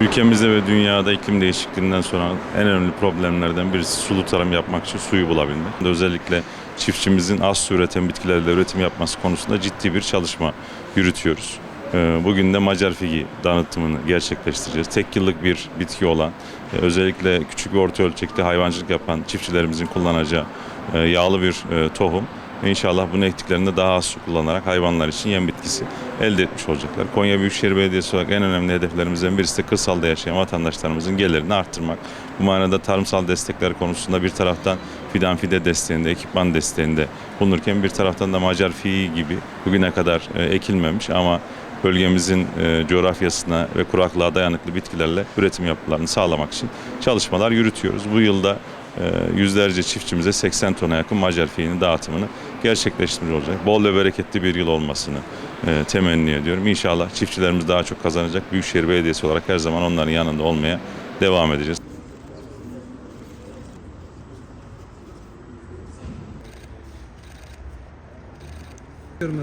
Ülkemizde ve dünyada iklim değişikliğinden sonra en önemli problemlerden birisi sulu tarım yapmak için suyu bulabilmek. Özellikle çiftçimizin az su üreten bitkilerle üretim yapması konusunda ciddi bir çalışma yürütüyoruz. Ee, Bugün de Macar figi tanıtımını gerçekleştireceğiz. Tek yıllık bir bitki olan, e, özellikle küçük ve orta ölçekte hayvancılık yapan çiftçilerimizin kullanacağı e, yağlı bir e, tohum. İnşallah bunu ektiklerinde daha az su kullanarak hayvanlar için yem bitkisi elde etmiş olacaklar. Konya Büyükşehir Belediyesi olarak en önemli hedeflerimizden birisi de kırsalda yaşayan vatandaşlarımızın gelirini arttırmak. Bu manada tarımsal destekler konusunda bir taraftan fidan fide desteğinde, ekipman desteğinde bulunurken bir taraftan da Macar fiyi gibi bugüne kadar e, ekilmemiş ama bölgemizin e, coğrafyasına ve kuraklığa dayanıklı bitkilerle üretim yapılarını sağlamak için çalışmalar yürütüyoruz. Bu yılda e, yüzlerce çiftçimize 80 tona yakın Macar fiyinin dağıtımını gerçekleştirmiş olacak. Bol ve bereketli bir yıl olmasını e, temenni ediyorum. İnşallah çiftçilerimiz daha çok kazanacak. Büyükşehir Belediyesi olarak her zaman onların yanında olmaya devam edeceğiz. Diyorum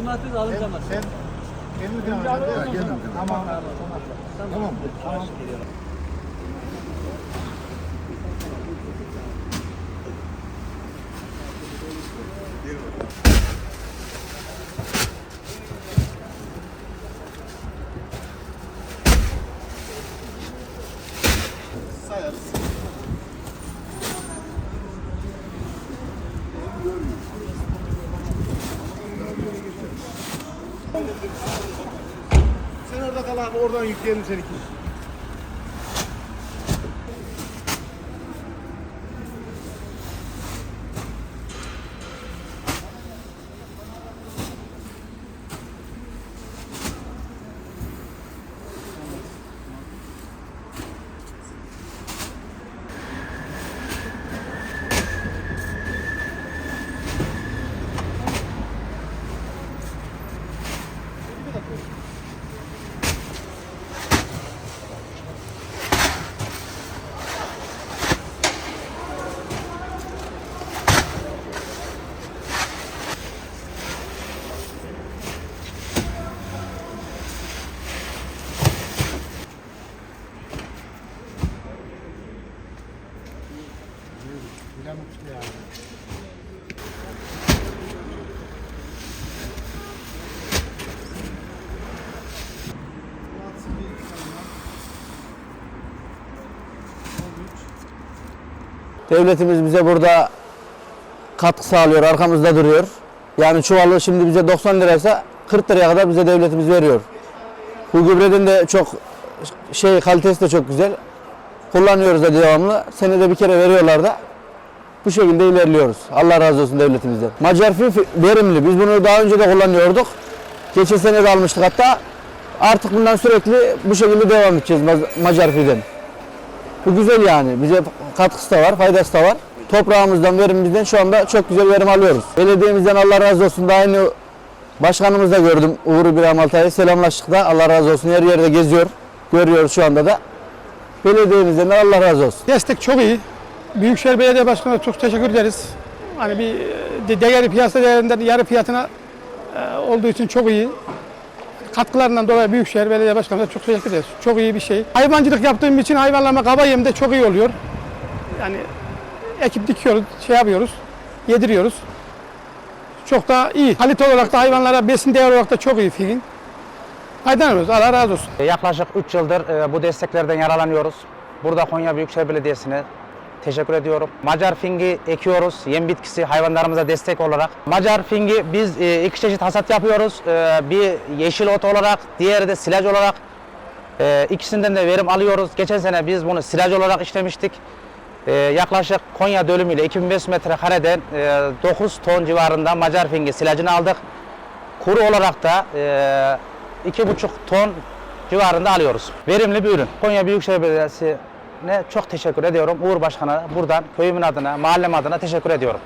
efendim. Ya sucu mu atıyoruz alınca mı? Sen kendi devam et. Tamam. Tamam. Tamam. Sayarız. Sen orada kal abi oradan yükleyelim seni. Devletimiz bize burada katkı sağlıyor, arkamızda duruyor. Yani çuvalı şimdi bize 90 liraysa 40 liraya kadar bize devletimiz veriyor. Bu gübrenin de çok şey kalitesi de çok güzel. Kullanıyoruz da devamlı. Senede bir kere veriyorlar da. Bu şekilde ilerliyoruz. Allah razı olsun devletimizden. Macar fi verimli. Biz bunu daha önce de kullanıyorduk. Geçen sene de almıştık hatta. Artık bundan sürekli bu şekilde devam edeceğiz Ma- Macar fi'den. Bu güzel yani. Bize katkısı da var, faydası da var. Toprağımızdan, verimimizden şu anda çok güzel verim alıyoruz. Belediyemizden Allah razı olsun. Daha yeni başkanımız da gördüm Uğur İbrahim Altay'ı. Selamlaştık da Allah razı olsun. Her yerde geziyor. Görüyoruz şu anda da. Belediyemizden de Allah razı olsun. Destek çok iyi. Büyükşehir Belediye Başkanı'na çok teşekkür ederiz. Hani bir de- değeri piyasa değerinden yarı fiyatına e, olduğu için çok iyi. Katkılarından dolayı Büyükşehir Belediye Başkanı'na çok teşekkür ederiz. Çok iyi bir şey. Hayvancılık yaptığım için hayvanlarıma kaba yem de çok iyi oluyor. Yani ekip dikiyoruz, şey yapıyoruz, yediriyoruz. Çok da iyi. Kalite olarak da hayvanlara besin değeri olarak da çok iyi filin. Faydalanıyoruz. Allah razı olsun. Yaklaşık 3 yıldır e, bu desteklerden yararlanıyoruz. Burada Konya Büyükşehir Belediyesi'ne teşekkür ediyorum. Macar fingi ekiyoruz, yem bitkisi hayvanlarımıza destek olarak. Macar fingi biz e, iki çeşit hasat yapıyoruz. E, bir yeşil ot olarak, diğeri de silaj olarak. E, ikisinden de verim alıyoruz. Geçen sene biz bunu silaj olarak işlemiştik. Yaklaşık Konya dönümüyle 2500 metrekareden e, 9 ton civarında Macar fingi silajını aldık. Kuru olarak da e, 2,5 ton civarında alıyoruz. Verimli bir ürün. Konya Büyükşehir Belediyesi'ne çok teşekkür ediyorum. Uğur Başkan'a buradan köyümün adına, mahallem adına teşekkür ediyorum.